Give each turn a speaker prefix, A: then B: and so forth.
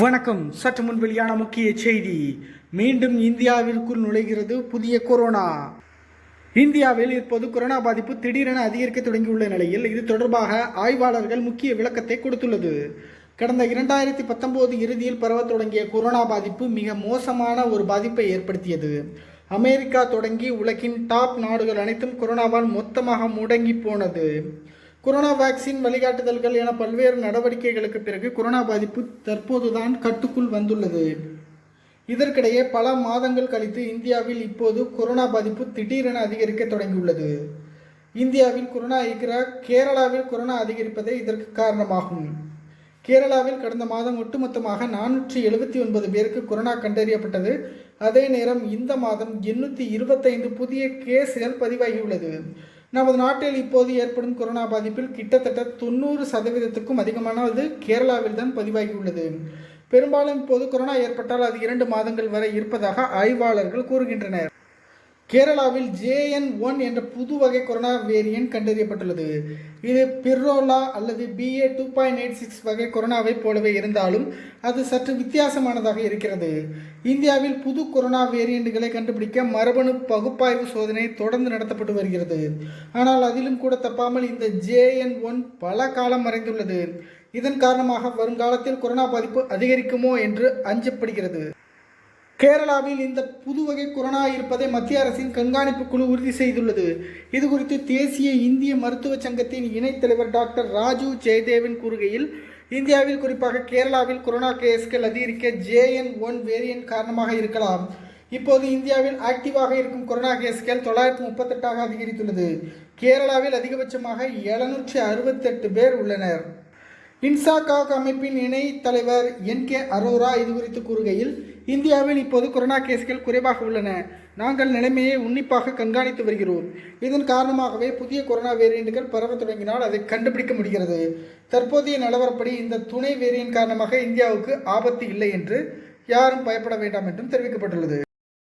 A: வணக்கம். சற்று முன் வெளியான முக்கிய செய்தி. மீண்டும் இந்தியாவிற்குள் நுழைகிறது புதிய கொரோனா. இந்தியாவில் இப்போது கொரோனா பாதிப்பு திடீரென அதிகரிக்க தொடங்கியுள்ள நிலையில் இது தொடர்பாக ஆய்வாளர்கள் முக்கிய விளக்கத்தை கொடுத்துள்ளது. கடந்த இரண்டாயிரத்தி பத்தொன்பது இறுதியில் பரவத் தொடங்கிய கொரோனா பாதிப்பு மிக மோசமான ஒரு பாதிப்பை ஏற்படுத்தியது. அமெரிக்கா தொடங்கி உலகின் டாப் நாடுகள் அனைத்தும் கொரோனாவால் மொத்தமாக முடங்கி போனது. கொரோனா வேக்சின் வழிகாட்டுதல்கள் என பல்வேறு நடவடிக்கைகளுக்கு பிறகு கொரோனா பாதிப்பு தற்போதுதான் கட்டுக்குள் வந்துள்ளது. இதற்கிடையே பல மாதங்கள் கழித்து இந்தியாவில் இப்போது கொரோனா பாதிப்பு திடீரென அதிகரிக்க தொடங்கியுள்ளது. இந்தியாவில் கொரோனா இருக்கிற கேரளாவில் கொரோனா அதிகரிப்பதே இதற்கு காரணமாகும். கேரளாவில் கடந்த மாதம் ஒட்டுமொத்தமாக நானூற்றி எழுபத்தி ஒன்பது பேருக்கு கொரோனா கண்டறியப்பட்டது. அதே நேரம் இந்த மாதம் எண்ணூற்றி இருபத்தைந்து புதிய கேஸ்கள் பதிவாகியுள்ளது. நமது நாட்டில் இப்போது ஏற்படும் கொரோனா பாதிப்பில் கிட்டத்தட்ட தொண்ணூறு சதவீதத்துக்கும் அதிகமானது கேரளாவில் தான் பதிவாகியுள்ளது. பெரும்பாலும் இப்போது கொரோனா ஏற்பட்டால் அது இரண்டு மாதங்கள் வரை இருப்பதாக ஆய்வாளர்கள் கூறுகின்றனர். கேரளாவில் ஜேஎன் ஒன் என்ற புது வகை கொரோனா வேரியன்ட் கண்டறியப்பட்டுள்ளது. இது பிர்ரோலா அல்லது BA two point eight six வகை கொரோனாவைப் போலவே இருந்தாலும் அது சற்று வித்தியாசமானதாக இருக்கிறது. இந்தியாவில் புது கொரோனா வேரியண்ட்டுகளை கண்டுபிடிக்க மரபணு பகுப்பாய்வு சோதனை தொடர்ந்து நடத்தப்பட்டு வருகிறது. ஆனால் அதிலும் கூட தப்பாமல் இந்த ஜேஎன் ஒன் பல காலம் மறைந்துள்ளது. இதன் காரணமாக வருங்காலத்தில் கொரோனா பாதிப்பு அதிகரிக்குமோ என்று அஞ்சப்படுகிறது. கேரளாவில் இந்த புது வகை கொரோனா இருப்பதை மத்திய அரசின் கண்காணிப்பு குழு உறுதி செய்துள்ளது. இது குறித்து தேசிய இந்திய மருத்துவ சங்கத்தின் இணைத் தலைவர் டாக்டர் ராஜு ஜெயதேவன் கூறுகையில் இந்தியாவில் குறிப்பாக கேரளாவில் கொரோனா கேஸ்கள் அதிகரிக்க ஜேஎன் ஒன் வேரியன்ட் காரணமாக இருக்கலாம். இப்போது இந்தியாவில் ஆக்டிவாக இருக்கும் கொரோனா கேஸ்கள் தொள்ளாயிரத்தி முப்பத்தெட்டாக அதிகரித்துள்ளது. கேரளாவில் அதிகபட்சமாக எழுநூற்றி அறுபத்தெட்டு பேர் உள்ளனர். இன்சாகாக் அமைப்பின் இணை தலைவர் என் கே அரோரா இது குறித்து கூறுகையில் இந்தியாவில் இப்போது கொரோனா கேஸ்கள் குறைவாக உள்ளன. நாங்கள் நிலைமையை உன்னிப்பாக கண்காணித்து வருகிறோம். இதன் காரணமாகவே புதிய கொரோனா வேரியண்ட்டுகள் பரவ தொடங்கினால் அதை கண்டுபிடிக்க முடிகிறது. தற்போதைய நிலவரப்படி இந்த துணை வேரியன் காரணமாக இந்தியாவுக்கு ஆபத்து இல்லை என்று யாரும் பயப்பட வேண்டாம் என்றும் தெரிவிக்கப்பட்டுள்ளது.